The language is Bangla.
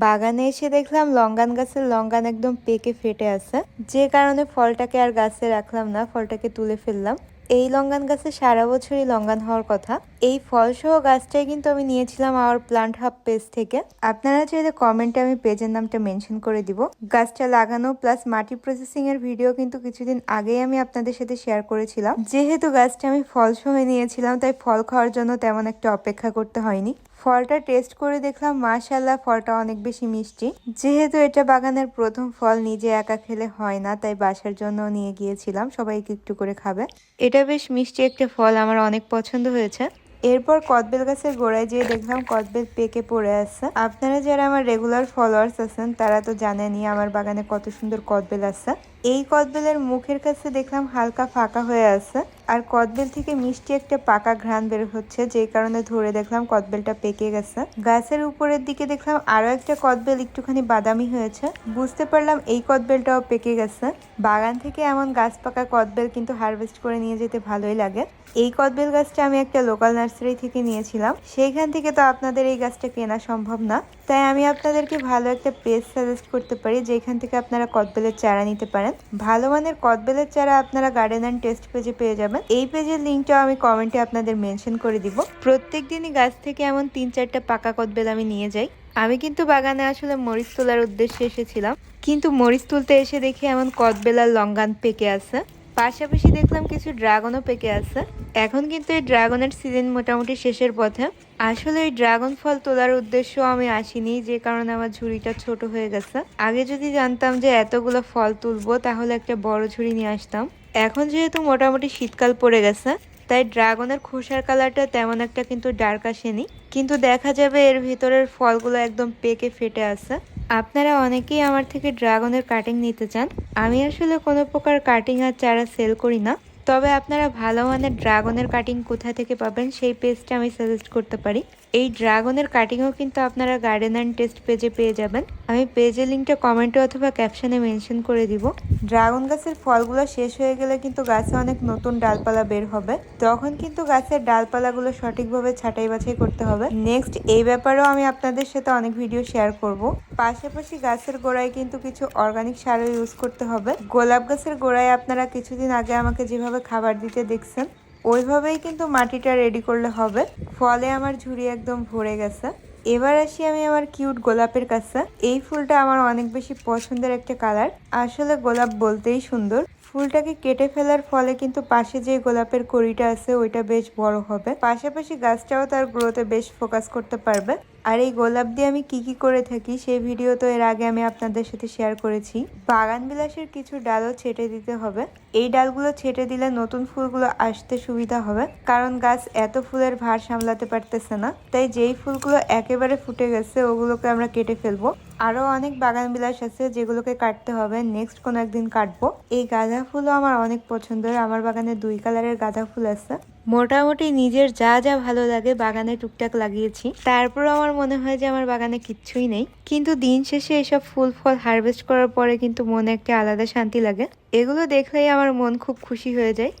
বাগানে এসে দেখলাম লঙ্গান গাছের লঙ্গান একদম পেকে ফেটে আছে। যে কারণে ফলটাকে আর গাছে রাখলাম না, ফলটাকে তুলে ফেললাম। এই লঙ্গান গাছে সারা বছরই লঙ্গান হওয়ার কথা। এই ফল সহ গাছটাই কিন্তু আমি নিয়েছিলাম আমার প্লান্ট হাব পেজ থেকে। আপনারা চাইলে কমেন্টে আমি পেজের নামটা মেনশন করে দিব। গাছটা লাগানো প্লাস মাটি প্রসেসিং এর ভিডিও কিন্তু কিছুদিন আগেই আমি আপনাদের সাথে শেয়ার করেছিলাম। যেহেতু গাছটা আমি ফল সহ নিয়েছিলাম, তাই ফল খাওয়ার জন্য তেমন একটা অপেক্ষা করতে হয়নি। ফলটা টেস্ট করে দেখলাম মাশাল্লাহ ফলটা অনেক বেশি মিষ্টি। যেহেতু এটা বাগানের প্রথম ফল, নিজে একা খেলে হয় না, তাই বাসার জন্য নিয়ে গিয়েছিলাম, সবাইকে একটু করে খাবে। এটা বেশ মিষ্টি একটা ফল, আমার অনেক পছন্দ হয়েছে। এরপর কদবেল গাছের গোড়ায় যেয়ে দেখলাম কদবেল পেকে পড়ে আছে। আপনারা যারা আমার রেগুলার ফলোয়ার্স আছেন, তারা তো জানেনই আমার বাগানে কত সুন্দর কদবেল আছে। এই কদবেলের মুখের কাছে দেখলাম হালকা ফাঁকা হয়ে আছে। আর কদবেল থেকে মিষ্টি একটা পাকা ঘ্রাণ বের হচ্ছে, যে কারণে ধরে দেখলাম কদবেলটা পেকে গেছে। গাছের উপরের দিকে দেখলাম আরও একটা কদবেল একটুখানি বাদামি হয়েছে। বুঝতে পারলাম এই কদবেলটাও পেকে গেছে। বাগান থেকে এমন গাছ পাকা কদবেল কিন্তু হারভেস্ট করে নিয়ে যেতে ভালোই লাগে। এই কদবেল গাছটা আমি একটা লোকাল নার্সারি থেকে নিয়েছিলাম। সেইখান থেকে তো আপনাদের এই গাছটা কেনা সম্ভব না। তাই আমি আপনাদেরকে ভালো একটা পেজ সাজেস্ট করতে পারি, যেখান থেকে আপনারা কদবেলের চারা নিতে পারেন। ভালো মানের কদবেলের চারা আপনারা গার্ডেন অ্যান্ড টেস্ট পেজে পেয়ে যাবেন। এই পেজের লিঙ্কটাও আমি কমেন্টে আপনাদের মেনশন করে দিব। প্রত্যেক দিনই গাছ থেকে এমন তিন চারটা পাকা কদবেল আমি নিয়ে যাই। আমি কিন্তু বাগানে আসলে মরিচ তোলার উদ্দেশ্যে এসেছিলাম। কিন্তু মরিচ তুলতে এসে দেখি এমন কদবেল আর লঙ্গান পেকে আছে। পাশাপাশি দেখলাম কিছু ড্রাগনও পেকে আছে। এখন কিন্তু এই ড্রাগনের সিজন মোটামুটি শেষের পথে। আসলে এই ড্রাগন ফল তোলার উদ্দেশ্য আমি আসিনি, যে কারণে আমার ঝুড়িটা ছোট হয়ে গেছে। আগে যদি জানতাম যে এতগুলো ফল তুলবো, তাহলে একটা বড় ঝুড়ি নিয়ে আসতাম। এখন যেহেতু মোটামুটি শীতকাল পড়ে গেছে, তাই ড্রাগনের খোসার কালারটা তেমন একটা কিন্তু ডার্ক আসেনি। কিন্তু দেখা যাবে এর ভিতরের ফলগুলো একদম পেকে ফেটে আছে। আপনারা অনেকেই আমার থেকে ড্রাগনের কাটিং নিতে চান। আমি আসলে কোনো প্রকার কাটিং আর চারা সেল করি না। তবে আপনারা ভালো মানের ড্রাগনের কাটিং কোথা থেকে পাবেন সেই পেজটা আমি সাজেস্ট করতে পারি। এই ড্রাগনের কাটিংও কিন্তু আপনারা গার্ডেন অ্যান্ড টেস্ট পেজে পেয়ে যাবেন। আমি পেজের লিঙ্কটা কমেন্টে অথবা ক্যাপশনে মেনশন করে দিব। ড্রাগন গাছের ফলগুলো শেষ হয়ে গেলে কিন্তু গাছে অনেক নতুন ডালপালা বের হবে। তখন কিন্তু গাছের ডালপালাগুলো সঠিকভাবে ছাঁটাই বাছাই করতে হবে। নেক্সট এই ব্যাপারেও আমি আপনাদের সাথে অনেক ভিডিও শেয়ার করব। পাশাপাশি গাছের গোড়ায় কিন্তু কিছু অর্গানিক সারও ইউজ করতে হবে। গোলাপ গাছের গোড়ায় আপনারা কিছুদিন আগে আমাকে যেভাবে খাবার দিতে দেখছেন। ওইভাবেই কিন্তু মাটিটা রেডি করলে হবে। ফলে আমার ঝুড়ি একদম ভরে গেছে। এবার আসি আমি আমার কিউট গোলাপের কাছে। এই ফুলটা আমার অনেক বেশি পছন্দের একটা কালার আসলে গোলাপ বলতেই সুন্দর। ফুলটাকে কেটে ফেলার ফলে কিন্তু পাশে যে গোলাপের কড়িটা আছে, ওইটা বেশ বড় হবে। পাশাপাশি গাছটাও তার গ্রোথে বেশ ফোকাস করতে পারবে। আর এই গোলাপ দিয়ে আমি কি কি করে থাকি, সেই ভিডিও তো এর আগে আমি আপনাদের সাথে শেয়ার করেছি। বাগান বিলাসের কিছু ডালও ছেটে দিতে হবে। এই ডালগুলো ছেটে দিলে নতুন ফুলগুলো আসতে সুবিধা হবে। কারণ গাছ এত ফুলের ভার সামলাতে পারতেছে না। তাই যেই ফুলগুলো একেবারে ফুটে গেছে, ওগুলোকে আমরা কেটে ফেলব। আরও অনেক বাগান বিলাস আছে যেগুলোকে কাটতে হবে। নেক্সট কোনো একদিন কাটবো। এই গাঁদা ফুলও আমার অনেক পছন্দের। আমার বাগানে দুই কালারের গাঁদা ফুল আছে। মোটামুটি নিজের যা যা ভালো লাগে বাগানে টুকটাক লাগিয়েছি। তারপর আমার মনে হয় যে আমার বাগানে কিচ্ছুই নেই। কিন্তু দিন শেষে এসব ফুল ফল হারভেস্ট করার পরে কিন্তু মনে একটা আলাদা শান্তি লাগে। এগুলো দেখলেই আমার মন খুব খুশি হয়ে যায়।